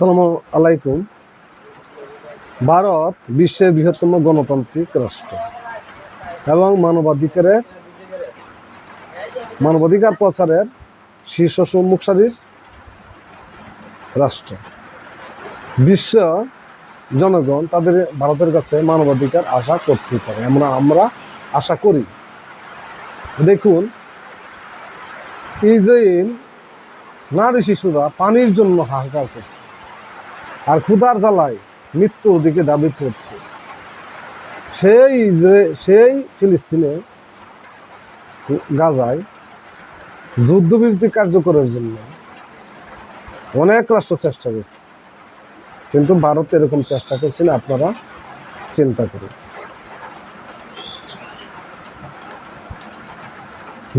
আসসালামু আলাইকুম। ভারত বিশ্বের বৃহত্তম গণতান্ত্রিক রাষ্ট্র এবং মানবাধিকারের মানবাধিকার প্রচারের শীর্ষ সম্মুখ সারির রাষ্ট্র। বিশ্ব জনগণ তাদের ভারতের কাছে মানবাধিকার আশা করতে পারে। আমরা আমরা আশা করি। দেখুন, ইসরায়েল নারী শিশুরা পানির জন্য হাহাকার করছে। আর ক্ষুধার জ্বালায় মৃত্যুর দিকে দাবিত হচ্ছে। সেই সেই ফিলিস্তিনে গাজায় যুদ্ধবিরতি কার্যকরের জন্য অনেক রাষ্ট্র চেষ্টা করছে। কিন্তু ভারত এরকম চেষ্টা করছে না, আপনারা চিন্তা করুন।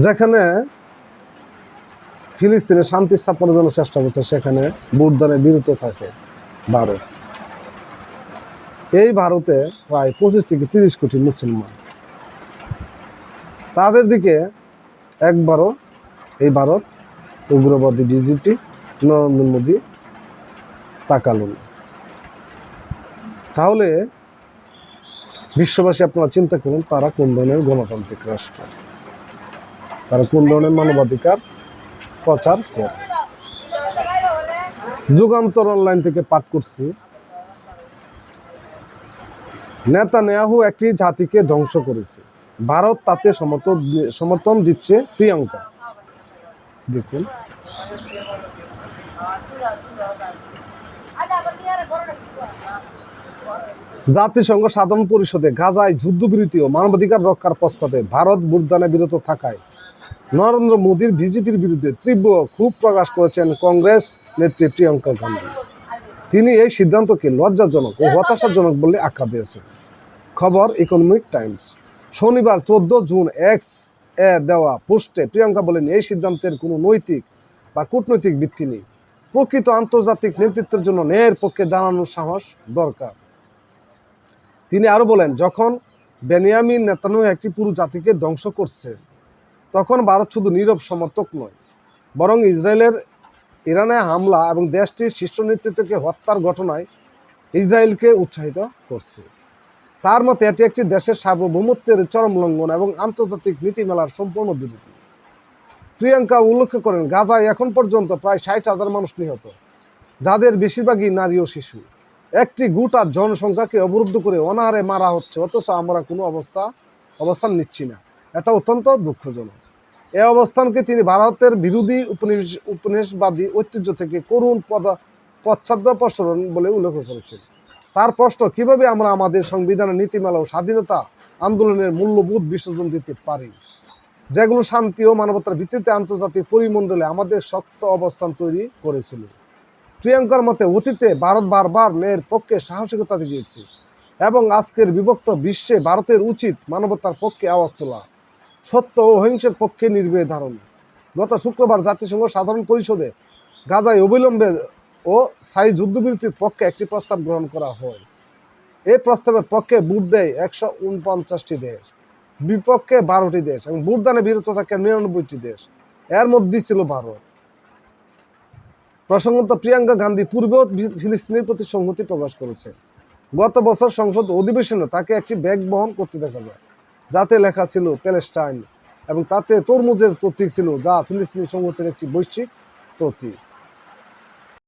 যেখানে ফিলিস্তিনে শান্তি স্থাপনের জন্য চেষ্টা করছে, সেখানে ভোটদানে বিরত থাকে। ভারত এই ভারতে প্রায় পঁচিশ থেকে তিরিশ কোটি মুসলমান। তাদের দিকে একবারও এই ভারত উগ্রবাদী বিজেপি নরেন্দ্র মোদী তাকালো তাহলে বিশ্ববাসী আপনারা চিন্তা করুন, তারা কোন ধরনের গণতান্ত্রিক রাষ্ট্র? তারা কোন ধরনের মানবাধিকার প্রচার করে? যুগান্তর অনলাইন থেকে পাঠ করছি। নেতা নেয়াহু একটি জাতিকে ধ্বংস করেছে। ভারত তাতে সমর্থন সমর্থন দিচ্ছে প্রিয়াঙ্কা। দেখুন। জাতিসংঘ সাধারণ পরিষদে গাজায় যুদ্ধবিরতি ও মানবাধিকার রক্ষার প্রস্তাবে ভারত ভোটদানে বিরত থাকায় নরেন্দ্র মোদীর বিজেপির বিরুদ্ধে তীব্র ক্ষোভ প্রকাশ করেছেন কংগ্রেস নেত্রী প্রিয়াঙ্কা গান্ধী। তিনি এই সিদ্ধান্তকে লজ্জাজনক ও হতাশাজনক বলে আখ্যা দিয়েছেন। খবর ইকোনমিক টাইমস। শনিবার চোদ্দ জুন এক্স এ দেওয়া পোস্টে প্রিয়াঙ্কা বলেন, এই সিদ্ধান্তের কোনো নৈতিক বা কূটনৈতিক ভিত্তি নেই। প্রকৃত আন্তর্জাতিক নেতৃত্বের জন্য ন্যায়ের পক্ষে দাঁড়ানোর সাহস দরকার। তিনি আরও বলেন, যখন বেনিয়ামিন নেতানু একটি পুরো জাতিকে ধ্বংস করছে তখন ভারত শুধু নীরব সমর্থক নয়, বরং ইসরায়েলের ইরানে হামলা এবং দেশটির শীর্ষ নেতৃত্বকে হত্যার ঘটনায় ইসরায়েলকে উৎসাহিত করছে। তার মতে, এটি একটি দেশের সার্বভৌমত্বের চরম লঙ্ঘন এবং আন্তর্জাতিক নীতিমেলার সম্পূর্ণ বিরোধী। প্রিয়াঙ্কা উল্লেখ করেন, গাজায় এখন পর্যন্ত প্রায় ষাট হাজার মানুষ নিহত, যাদের বেশিরভাগই নারী ও শিশু। একটি গোটা জনসংখ্যাকে অবরুদ্ধ করে অনাহারে মারা হচ্ছে, অথচ আমরা কোনো অবস্থা, অবস্থান নিচ্ছি না। এটা অত্যন্ত দুঃখজনক। এই অবস্থানকে তিনি ভারতের বিরোধী উপনিবেশ উপনিবেশবাদী ঐতিহ্য থেকে করুণ পদা পশ্চাদ্যপসরণ বলে উল্লেখ করেছেন। তার প্রশ্ন, কীভাবে আমরা আমাদের সংবিধানের নীতিমালা ও স্বাধীনতা আন্দোলনের মূল্যবোধ বিসর্জন দিতে পারি? যেগুলো শান্তি ও মানবতার ভিত্তিতে আন্তর্জাতিক পরিমণ্ডলে আমাদের শক্ত অবস্থান তৈরি করেছিল। প্রিয়াঙ্কার মতে, অতীতে ভারত বারবার ন্যায়ের পক্ষে সাহসিকতা দিয়েছে এবং আজকের বিভক্ত বিশ্বে ভারতের উচিত মানবতার পক্ষে আওয়াজ তোলা। সত্য ও অহিংসার পক্ষে নির্ভয় ধারণ। গত শুক্রবার জাতিসংঘ সাধারণ পরিষদে গাজায় অবিলম্বে ও সাই যুদ্ধবিরতির পক্ষে একটি প্রস্তাব গ্রহণ করা হয়। এই প্রস্তাবের পক্ষে ভোট দেয় একশো উনপঞ্চাশটি দেশ, বিপক্ষে বারোটি দেশ এবং ভোটদানে বিরত থাকে নিরানব্বইটি দেশ। এর মধ্যেই ছিল ভারত। প্রসঙ্গত, প্রিয়াঙ্কা গান্ধী পূর্বেও ফিলিস্তিনের প্রতি সংহতি প্রকাশ করেছে। গত বছর সংসদ অধিবেশনে তাকে একটি ব্যাগ বহন করতে দেখা যায়। যাতে লেখা ছিল প্যালেস্টাইন এবং তাতে তরমুজের প্রতীক ছিল যা ফিলিস্তিনি সংহতির একটি বৈশ্বিক প্রতীক।